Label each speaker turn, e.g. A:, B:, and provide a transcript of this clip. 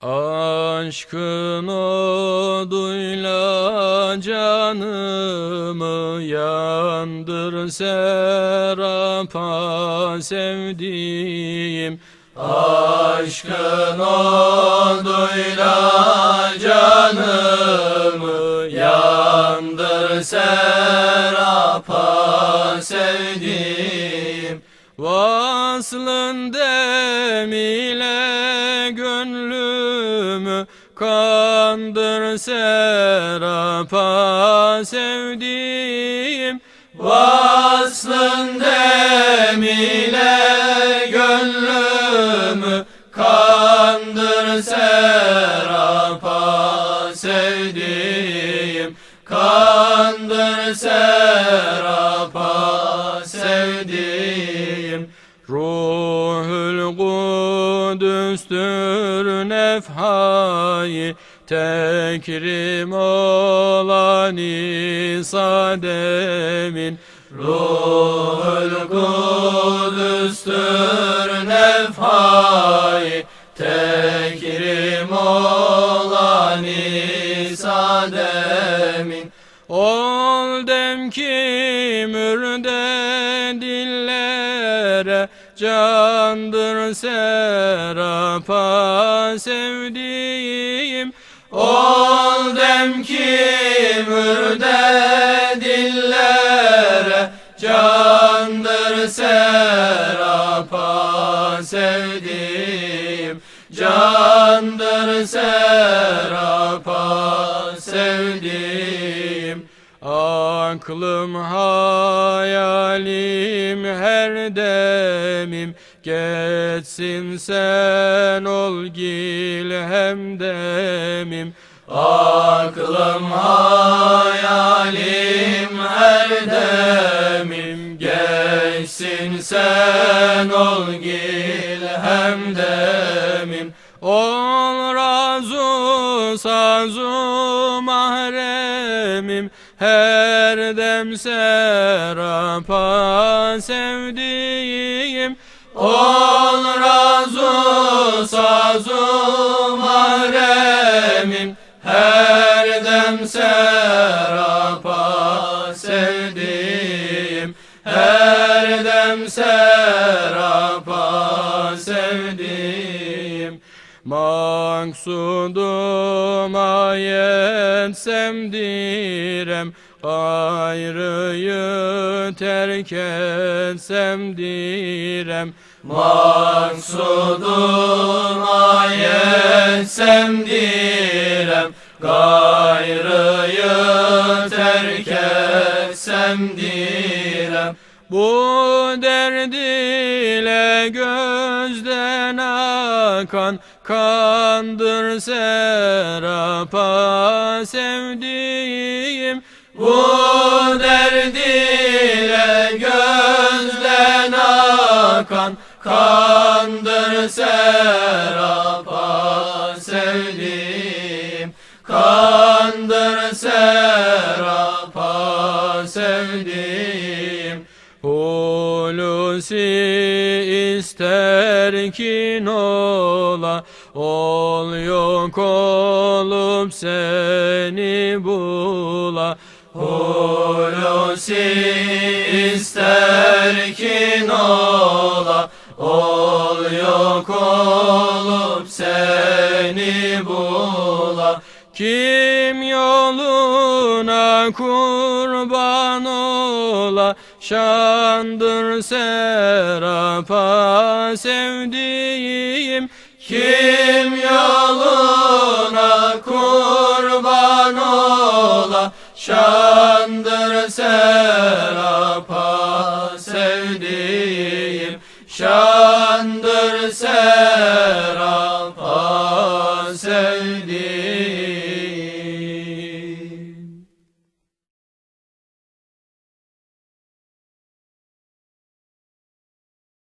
A: Aşkın oduyla canımı yandır serapa sevdiğim. Aşkın oduyla canımı yandır serapa sevdiğim. Vaslın demile gönlümü kandır serapa sevdiğim. Vaslın demile gönlümü kandır serapa sevdiğim. Kandır serapa sevdiğim. Ruhul Kudüs'tür nefhayı tekrim olan İsa demin. Ruhul Kudüs'tür nefhayı tekrim olan İsa demin. Ol dem ki mürde dillere candır serapa sevdiğim. Ol dem ki mürde dillere candır serapa sevdiğim. Candır serapa Aklım hayalim her demim. Geçsin sen ol gil hem demim. Aklım hayalim her demim. Geçsin sen ol gil hem demim. Ol razı sazı mahremim Her dem serapa sevdiğim Ol razı sazı mahremim Her dem serapa sevdiğim Her dem serapa sevdiğim. Maksudum ayetsem direm Gayrıyı terk etsem direm. Maksudum ayetsem direm Gayrıyı terk etsem direm bu derd ile gözden akan kandır serapa sevdiğim. Bu derd ile gözden akan kandır serapa sevdiğim. Kandır serapa Hulusi ister ki ola Ol yok olup seni bula. Hulusi ister ki ola Ol yok olup seni bula. Kim yoluna kurban ola Şandır serapa sevdiğim. Kim yoluna kurban ola Şandır serapa sevdiğim. Şandır